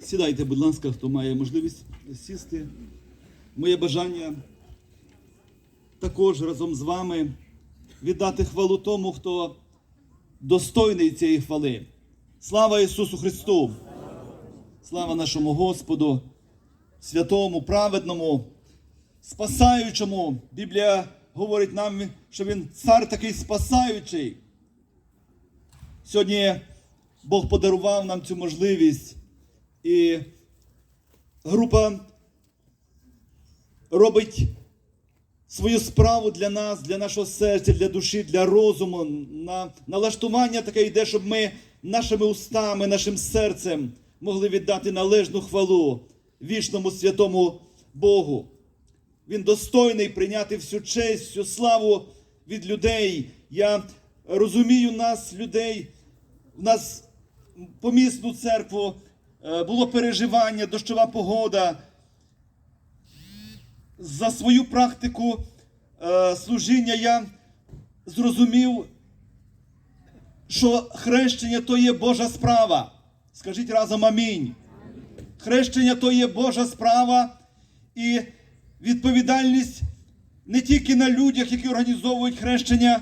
Сідайте, будь ласка, хто має можливість сісти. Моє бажання також разом з вами віддати хвалу тому, хто достойний цієї хвали. Слава Ісусу Христу! Слава нашому Господу, святому, праведному, спасаючому. Біблія говорить нам, що Він цар такий спасаючий. Сьогодні Бог подарував нам цю можливість. І група робить свою справу для нас, для нашого серця, для душі, для розуму. На налаштування таке йде, щоб ми нашими устами, нашим серцем могли віддати належну хвалу вічному святому Богу. Він достойний прийняти всю честь, всю славу від людей. Я розумію нас, людей, в нас помісну церкву е, було переживання, дощова погода. За свою практику е, служіння я зрозумів, що хрещення то є Божа справа. Скажіть разом амінь. Хрещення то є Божа справа і відповідальність не тільки на людях, які організовують хрещення,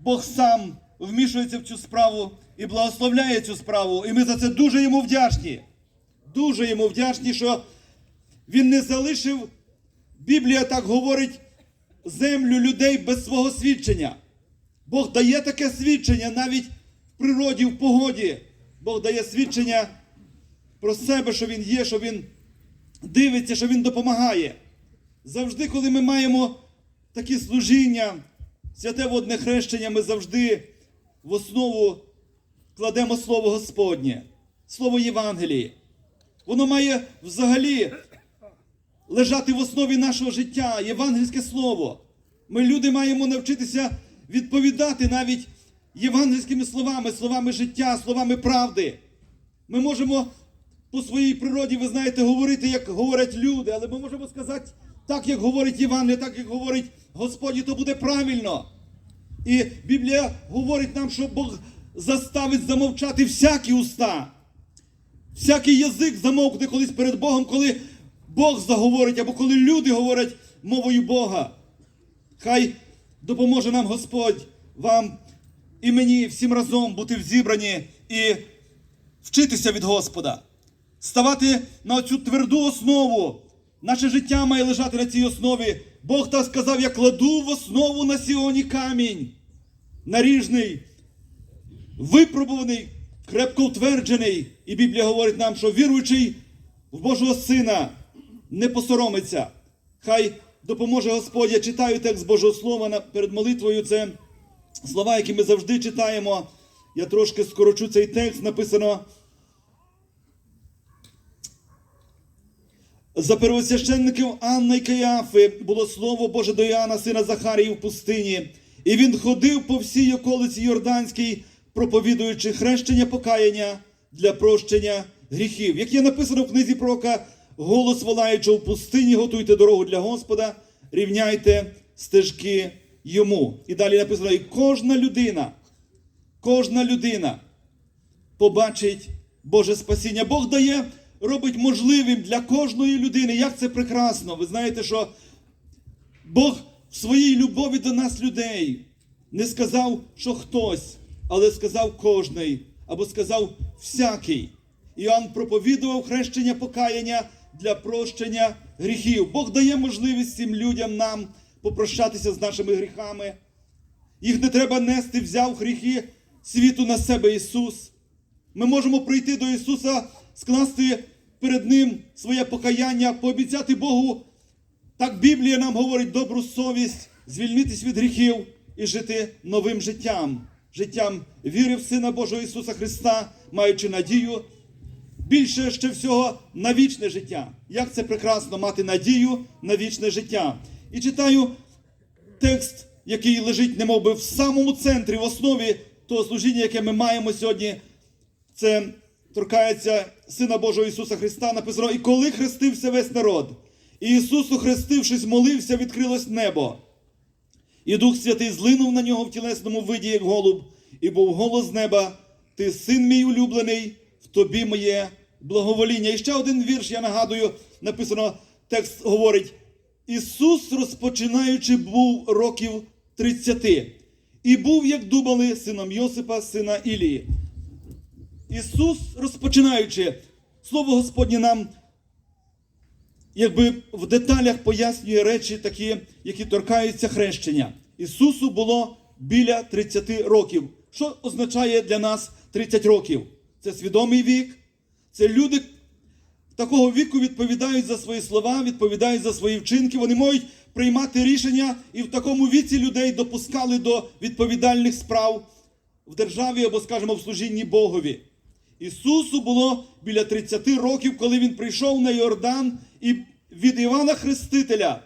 Бог сам вмішується в цю справу і благословляє цю справу. І ми за це дуже йому вдячні. Дуже йому вдячні, що він не залишив, Біблія так говорить, землю людей без свого свідчення. Бог дає таке свідчення навіть в природі, в погоді. Бог дає свідчення про себе, що Він є, що Він дивиться, що Він допомагає. Завжди, коли ми маємо такі служіння, святе водне хрещення, ми завжди в основу кладемо Слово Господнє, Слово Євангелії. Воно має взагалі лежати в основі нашого життя, євангельське слово. Ми, люди, маємо навчитися відповідати навіть євангельськими словами, словами життя, словами правди. Ми можемо по своїй природі, ви знаєте, говорити, як говорять люди, але ми можемо сказати так, як говорить Євангеліє, так, як говорить Господь, і то буде правильно. І Біблія говорить нам, що Бог заставить замовчати всякі уста. Всякий язик замовкне колись перед Богом, коли Бог заговорить, або коли люди говорять мовою Бога. Хай допоможе нам Господь, вам і мені всім разом бути в і вчитися від Господа, ставати на цю тверду основу. Наше життя має лежати на цій основі. Бог так сказав: я кладу в основу на Сіоні камінь, наріжний, випробуваний, крепко утверджений. І Біблія говорить нам, що віруючий в Божого Сина не посоромиться. Хай допоможе Господь. Я читаю текст Божого Слова перед молитвою. Це слова, які ми завжди читаємо. Я трошки скорочу цей текст. Написано. За первосвященників Анна і Каяфи було слово Боже до Іоанна, сина Захарії в пустині, і він ходив по всій околиці Йорданській, проповідуючи хрещення покаяння для прощення гріхів. Як є написано в книзі пророка, голос волаючого в пустині, готуйте дорогу для Господа, рівняйте стежки йому. І далі написано: і кожна людина, кожна людина побачить Боже спасіння. Бог дає, робить можливим для кожної людини. Як це прекрасно! Ви знаєте, що Бог в своїй любові до нас, людей, не сказав, що хтось, але сказав кожний, або сказав всякий. Іоанн проповідував хрещення покаяння для прощення гріхів. Бог дає можливість цим людям нам попрощатися з нашими гріхами. Їх не треба нести, взяв гріхи світу на себе Ісус. Ми можемо прийти до Ісуса, скласти перед Ним своє покаяння, пообіцяти Богу. Так Біблія нам говорить добру совість, звільнитись від гріхів і жити новим життям, життям віри в Сина Божого Ісуса Христа, маючи надію. Більше ще всього на вічне життя. Як це прекрасно мати надію на вічне життя. І читаю текст, який лежить, немов би, в самому центрі, в основі того служіння, яке ми маємо сьогодні. Це торкається Сина Божого Ісуса Христа. Написано, і коли хрестився весь народ, і Ісус, охрестившись, молився, відкрилось небо. І Дух Святий злинув на нього в тілесному виді, як голуб, і був голос з неба: Ти син мій улюблений, в тобі моє благовоління. І ще один вірш, я нагадую, написано, текст говорить: Ісус, розпочинаючи, був років 30, і був, як думали, сином Йосипа, сина Ілії. Ісус, розпочинаючи, Слово Господнє нам якби в деталях пояснює речі такі, які торкаються хрещення. Ісусу було біля 30 років. Що означає для нас 30 років? Це свідомий вік, це люди такого віку відповідають за свої слова, відповідають за свої вчинки. Вони можуть приймати рішення, і в такому віці людей допускали до відповідальних справ в державі або, скажімо, в служінні Богові. Ісусу було біля 30 років, коли він прийшов на Йордан і від Івана Хрестителя.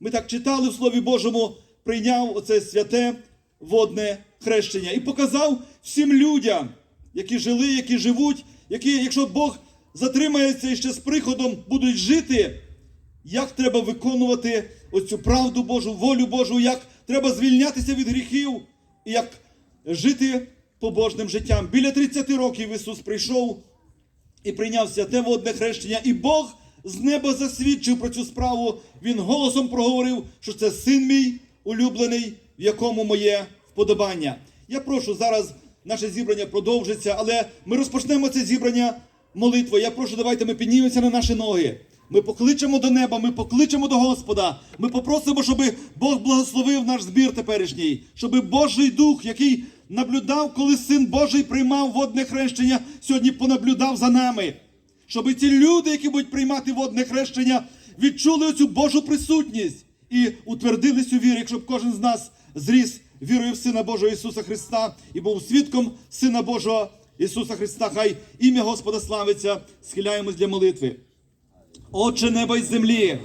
Ми так читали в Слові Божому, прийняв оце святе водне хрещення і показав всім людям, які жили, які живуть, які, якщо Бог затримається і ще з приходом будуть жити, як треба виконувати оцю правду Божу, волю Божу, як треба звільнятися від гріхів і як жити побожним життям. Біля 30 років Ісус прийшов і прийняв святе водне хрещення, і Бог з неба засвідчив про цю справу. Він голосом проговорив, що це син мій улюблений, в якому моє вподобання. Я прошу зараз наше зібрання продовжиться, але ми розпочнемо це зібрання молитвою. Я прошу, давайте ми піднімемося на наші ноги. Ми покличемо до неба, ми покличемо до Господа. Ми попросимо, щоб Бог благословив наш збір теперішній, щоб Божий Дух, який наблюдав, коли Син Божий приймав водне хрещення, сьогодні понаблюдав за нами. Щоб ці люди, які будуть приймати водне хрещення, відчули оцю Божу присутність і утвердились у вірі, щоб кожен з нас зріс вірою в Сина Божого Ісуса Христа і був свідком Сина Божого Ісуса Христа. Хай ім'я Господа славиться, схиляємось для молитви. Отче неба й землі,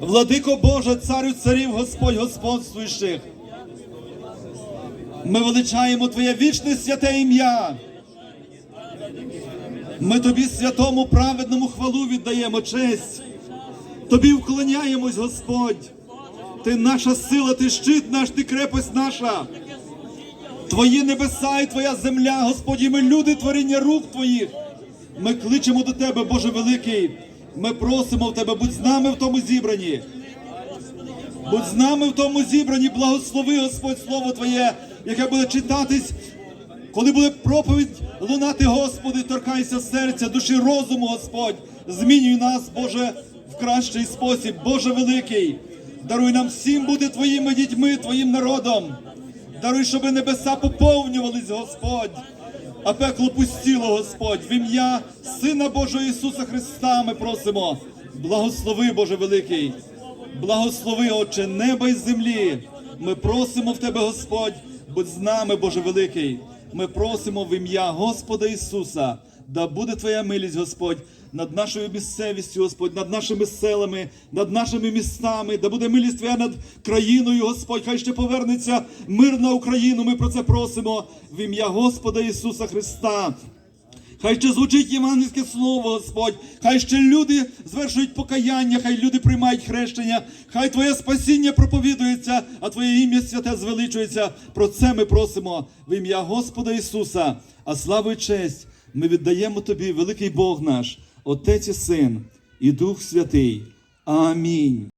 владико Боже, царю царів, Господь господствуючих. Ми величаємо Твоє вічне святе ім'я. Ми тобі святому праведному хвалу віддаємо честь. Тобі вклоняємось, Господь. Ти наша сила, ти щит наш, ти крепость наша. Твої небеса і твоя земля, Господі, ми люди творіння рук Твоїх. Ми кличемо до Тебе, Боже Великий. Ми просимо в Тебе, будь з нами в тому зібранні. Будь з нами в тому зібранні, благослови, Господь, Слово Твоє, яке буде читатись, коли буде проповідь лунати, Господи, торкайся серця, душі, розуму, Господь. Змінюй нас, Боже, в кращий спосіб, Боже Великий. Даруй нам всім бути Твоїми дітьми, Твоїм народом. Даруй, щоб небеса поповнювались, Господь, а пекло пустіло, Господь, в ім'я Сина Божого Ісуса Христа ми просимо. Благослови, Боже Великий. Благослови, Отче, неба й землі. Ми просимо в Тебе, Господь, будь з нами, Боже Великий. Ми просимо в ім'я Господа Ісуса. Да буде Твоя милість, Господь, над нашою місцевістю, Господь, над нашими селами, над нашими містами, да буде милість Твоя над країною, Господь. Хай ще повернеться мир на Україну. Ми про це просимо в ім'я Господа Ісуса Христа. Хай ще звучить євангельське слово, Господь. Хай ще люди звершують покаяння, хай люди приймають хрещення, хай Твоє спасіння проповідується, а Твоє ім'я святе звеличується. Про це ми просимо в ім'я Господа Ісуса. А славу і честь ми віддаємо Тобі, великий Бог наш, Отець і Син і Дух Святий. Амінь.